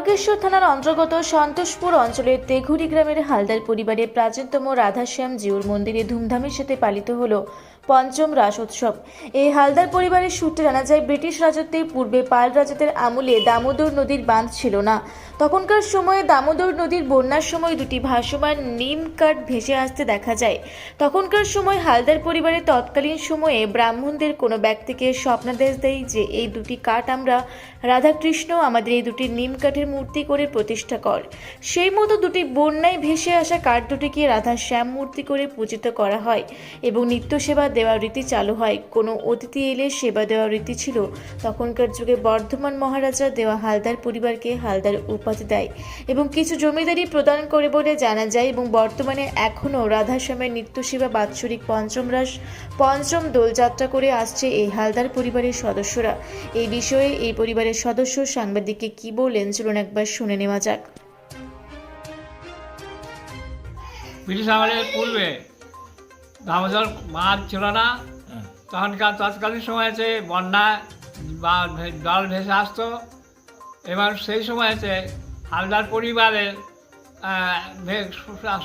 তারকেশ্বর থানার অন্তর্গত সন্তোষপুর অঞ্চলের তেঘুরি গ্রামের হালদার পরিবারের প্রাচীনতম রাধাশ্যাম জিউর মন্দিরে ধুমধামের সাথে পালিত হলো। পঞ্চম রাস উৎসব। এই হালদার পরিবারের সূত্রে জানা যায়, ব্রিটিশ রাজত্বের পূর্বে পাল রাজাদের আমলে দামোদর নদীর বাঁধ ছিল না। তখনকার সময়ে দামোদর নদীর বন্যার সময় দুটি ভাসমান নিম কাঠ ভেসে আসতে দেখা যায়। তখনকার সময় হালদার পরিবারের তৎকালীন সময়ে ব্রাহ্মণদের কোনো ব্যক্তিকে স্বপ্নাদেশ দেয় যে, এই দুটি কাঠ আমরা, রাধাকৃষ্ণ আমাদের এই দুটি নিম কাঠের মূর্তি করে প্রতিষ্ঠা কর। সেই মতো দুটি বন্যায় ভেসে আসা কাঠ দুটিকে রাধা শ্যাম মূর্তি করে পূজিত করা হয় এবং নিত্য সেবা দেওয়ার রীতি চালু হয়। কোনো অতিথি এলে সেবা দেওয়ার রীতি ছিল। তখনকার যুগে বর্ধমান মহারাজা দেওয়া হালদার পরিবারকে হালদার উপাধি দেয় এবং কিছু জমিদারি প্রদান করে বলে জানা যায় এবং বর্তমানে এখনও রাধাশ্যামের নিত্য সেবা বাৎসরিক পঞ্চম রাস পঞ্চম দোলযাত্রা করে আসছে এই হালদার পরিবারের সদস্যরা। এই বিষয়ে এই পরিবারের সদস্য সাংবাদিককে কি বললেন চলুন একবার শুনে নেওয়া যাক। ব্রিটিশ আমলের পূর্বে দামোদর বাঁধ ছিল না তখনকার তৎকালীন সময়তে বন্যা বা জল ভেসে আসতো। এবার সেই সময়তে হালদার পরিবারের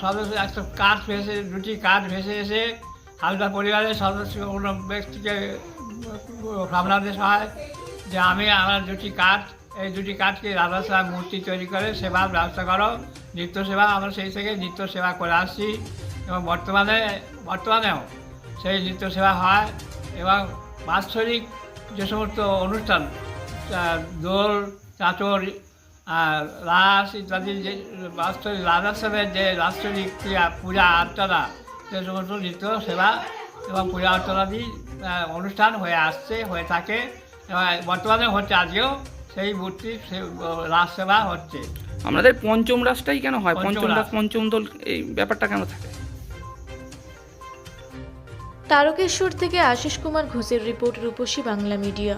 সদস্য একটা কাঠ ভেসে দুটি কাঠ ভেসে এসে হালদার পরিবারের সদস্য কোনো ব্যক্তিকে সামলাদেশ হয়। যে আমি আমার দুটি কাঠ এই দুটি কাঠকে রাধা সাহেব মূর্তি তৈরি করে সেবার ব্যবস্থা করো নিত্য সেবা আমরা সেই থেকে নিত্য সেবা করে আসছি। এবং বর্তমানে বর্তমানেও সেই নৃত্য সেবা হয় এবং বাৎসরিক যে সমস্ত অনুষ্ঠান দোল চাঁচর রাস ইত্যাদি যে বাৎসরিক রাধাশ্রমের যে বাৎসরিক ক্রিয়া পূজা অর্চনা সে সমস্ত নৃত্য সেবা এবং পূজা অর্চনাদি অনুষ্ঠান হয়ে আসছে হয়ে থাকে। এবং বর্তমানে হচ্ছে আজকেও সেই মূর্তি সে রাস সেবা হচ্ছে। আমাদের পঞ্চম রাসটাই কেন হয়? পঞ্চম রাস। পঞ্চম দোল এই ব্যাপারটা কেন থাকে? তারকেশ্বর থেকে আশিস কুমার ঘোষের রিপোর্ট রূপসী বাংলা মিডিয়া।